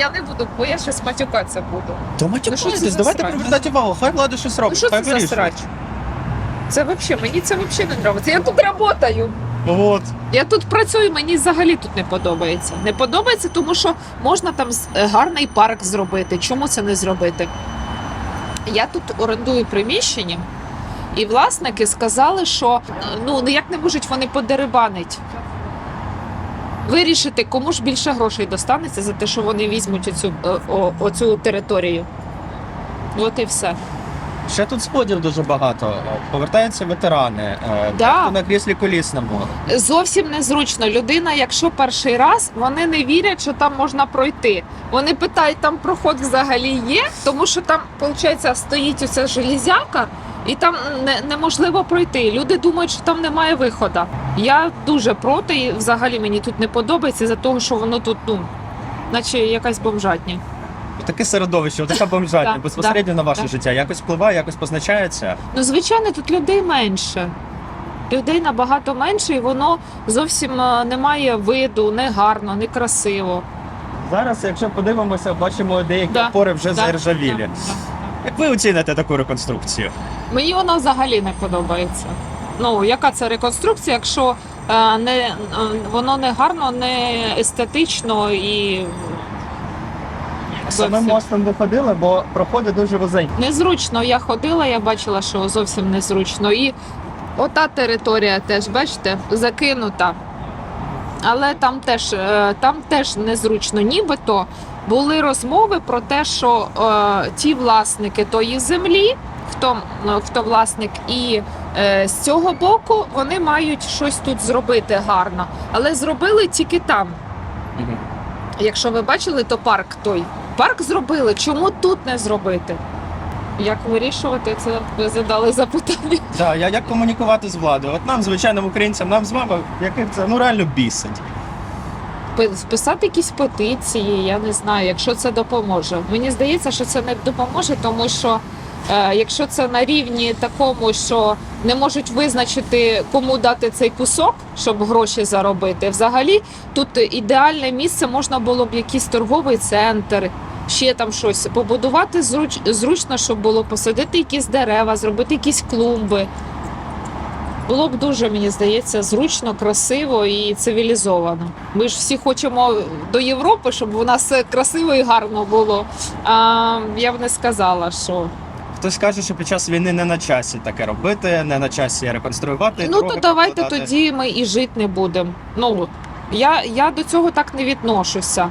я не буду, бо я щось матюкатися буду. То Ну, матюкайтесь, це давайте привертати увагу, хай влада щось робить, Ну що хай це за срач? Це взагалі, мені це взагалі не подобається. Я тут працюю. От. Я тут працюю, мені взагалі тут не подобається. Не подобається, тому що можна там е, гарний парк зробити. Чому це не зробити? Я тут орендую приміщення, і власники сказали, що е, ну ніяк не можуть вони подерибанить. Вирішити, кому ж більше грошей достанеться за те, що вони візьмуть оцю, е, о- оцю територію. От і все. Ще тут сходів дуже багато. Повертаються ветерани, е, Да. на кріслі колісному. Зовсім незручно. Людина, якщо перший раз, вони не вірять, що там можна пройти. Вони питають, там проход взагалі є, тому що там, виходить, стоїть оця железяка, і там не, неможливо пройти. Люди думають, що там немає виходу. Я дуже проти, і взагалі мені тут не подобається за того, що воно тут, ну, наче якась бомжатня. Таке середовище, така бомжатня, Да, безпосередньо на ваше да. життя. Якось впливає, якось позначається. Ну, звичайно, тут людей менше. Людей набагато менше, і воно зовсім е, не має виду, не гарно, не красиво. Зараз, якщо подивимося, бачимо деякі Да, опори вже Да, заржавілі. да, да. Як ви оціните таку реконструкцію? Мені вона взагалі не подобається. Ну, яка це реконструкція, якщо е, не, е, воно не гарно, не естетично і Самим зовсім. мостом ви ходили, бо проходи дуже вузенькі. незручно. Я ходила, я бачила, що зовсім незручно. І ота територія теж, бачите, закинута. Але там теж, е, там теж незручно. Нібито були розмови про те, що е, ті власники тої землі, хто, ну, хто власник, і е, з цього боку вони мають щось тут зробити гарно. Але зробили тільки там. Якщо ви бачили, то парк той. Парк зробили. Чому тут не зробити? Як вирішувати це? Ви задали запитання. Так, як комунікувати з владою? От нам, звичайним українцям, нам з вами, яких це ну реально бісить. Пи- Вписати якісь петиції, я не знаю, якщо це допоможе. Мені здається, що це не допоможе, тому що е, якщо це на рівні такому, що не можуть визначити, кому дати цей кусок, щоб гроші заробити. Взагалі тут ідеальне місце можна було б якийсь торговий центр. Ще там щось побудувати зруч, зручно, щоб було посадити якісь дерева, зробити якісь клумби. Було б дуже, мені здається, зручно, красиво і цивілізовано. Ми ж всі хочемо до Європи, щоб у нас красиво і гарно було. А я б не сказала, що Хтось каже, що під час війни не на часі таке робити, не на часі реконструювати. ну то давайте прокладати. тоді ми і жити не будемо. Ну я, я до цього так не відношуся.